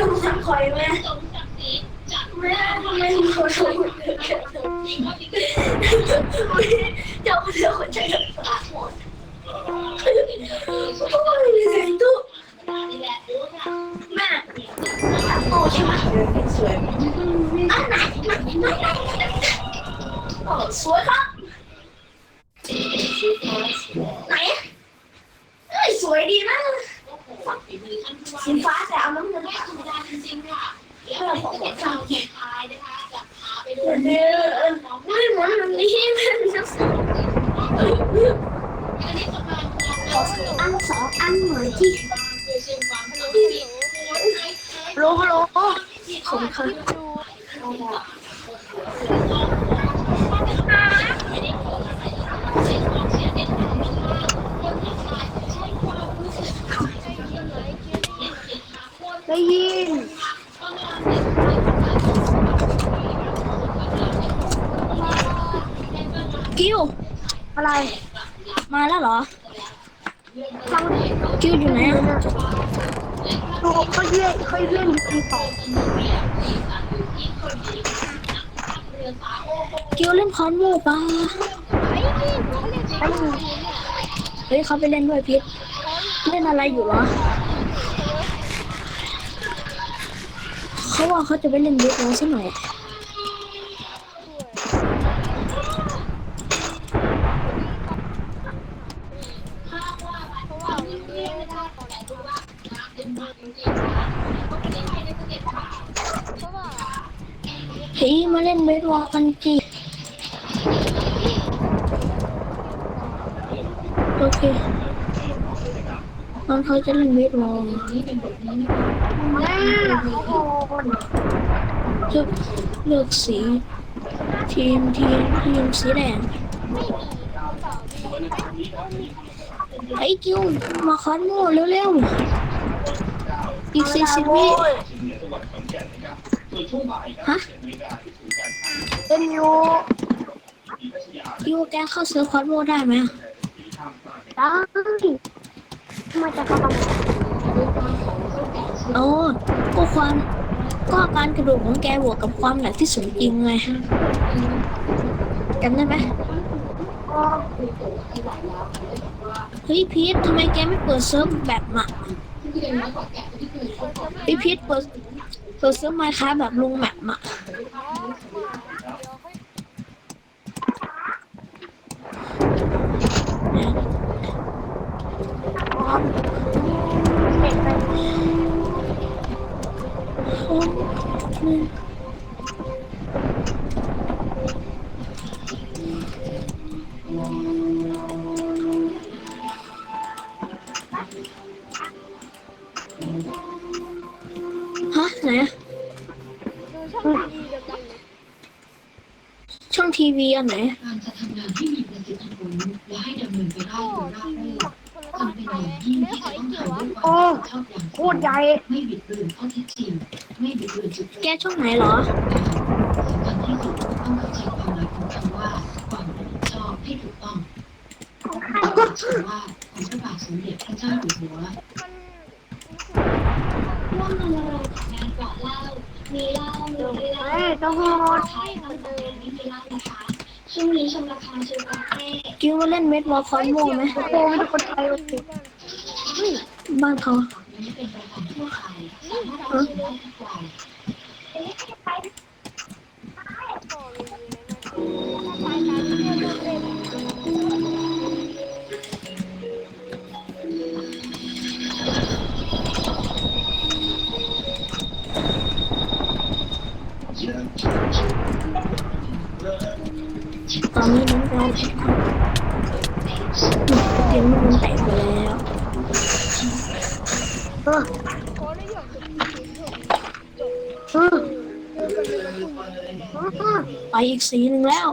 ดูสังคอยแม่แม่ทำไมเขาชมเจ้าเรื่องคนใจกับปากหมดโอ้ยเสียงตุ๊แม่โอ้ใช่ไหมสวยอันไหนโอ้สวยครับไหนเอ้ยสวยดีนะสีฟ้าแต่เอา น้ำเงินธรรมดาจริงๆค่ะเพื่อของหัวใจเดี๋ยวไม่เหมือนมันนี่มันจะสวยขออันสองอันหน่อนที่โลโลสมค่ะได้ยิ นกิ้วอะไร มาแล้วเหรอฟังกิ้วอยู่ไหนอะดูเขาเล่นเขาเล่นอยู่ที่สองกิ้วเล่นคอนโวปะได้ยินเฮ้ยเขาไปเล่นด้วยพิษเล่นอะไรอยู่เหรอ เขาว่าเขาจะไปเล่นเยอะแล้วซะหน่อยเฮ้ยมาเล่นเบสบอลกันจีโอเคตอนเขาจะเล่นเบสบอลม่โอ้โห เลือกเลือกสี ทีมทีมทีมสีแดงไอ้กิ้วมาคอนโมเร็วๆอีกสี่สิบวิฮะเล่นอยู่กิ้วแกเข้าเซิร์ฟคอนโมได้ไหมอะได้ทำไมจะทำโอ้ก็คว ก็การกระโดดของแกบวกกับความหนักที่สูงจริงไงจำได้ไหมเฮ้ยพีททำไมแกไม่เปิดเซิร์ฟแบบอะไอยพีทเปิดเปิดเซิร์ฟไมค์ค้าแบบลงแมปอะ เด็กไป ฮะไหนอะช่องทีวีอันไหน การจะทำงานให้มีประสิทธิผลและให้ดำเนินไปได้โดยราบรื่นจำเป็นอย่างยิ่งที่จะต้องทำด้วยวาม รับผิดชอบอย่างโคตรใหญ่ ไม่บิดเบือนข้อเท็จจริง ไม่บิดเบือนจุดแกช่องไหนเหรอสำคัญที่สุดต้องเข้าใจความหมายของคำว่าความรับผิดชอบให้ถูกต้องต้องเข้าใจว่าของพระบาทสมเด็จพระเจ้าอยู่หัวร่วมดำเนินงานก่อนเล่า มีเล่ามีเรื่องเฮ้ยเจ้าโหดใช่ทำเดิมไม่มีเล่านะคะช่วงนี้ชมละครชื่อประเทศกิ้วมาเล่นเมดบอลคอนโมไหมโอ้โหมีคนไทยโอเค บ้านเขาและเป็นประการทั่วไปสามารถรับชมได้ทุกวัยอนนี้น้องเราเตรียมมันแตกไปแล้วเออเออเออไปอีกสีหนึ่งแล้ว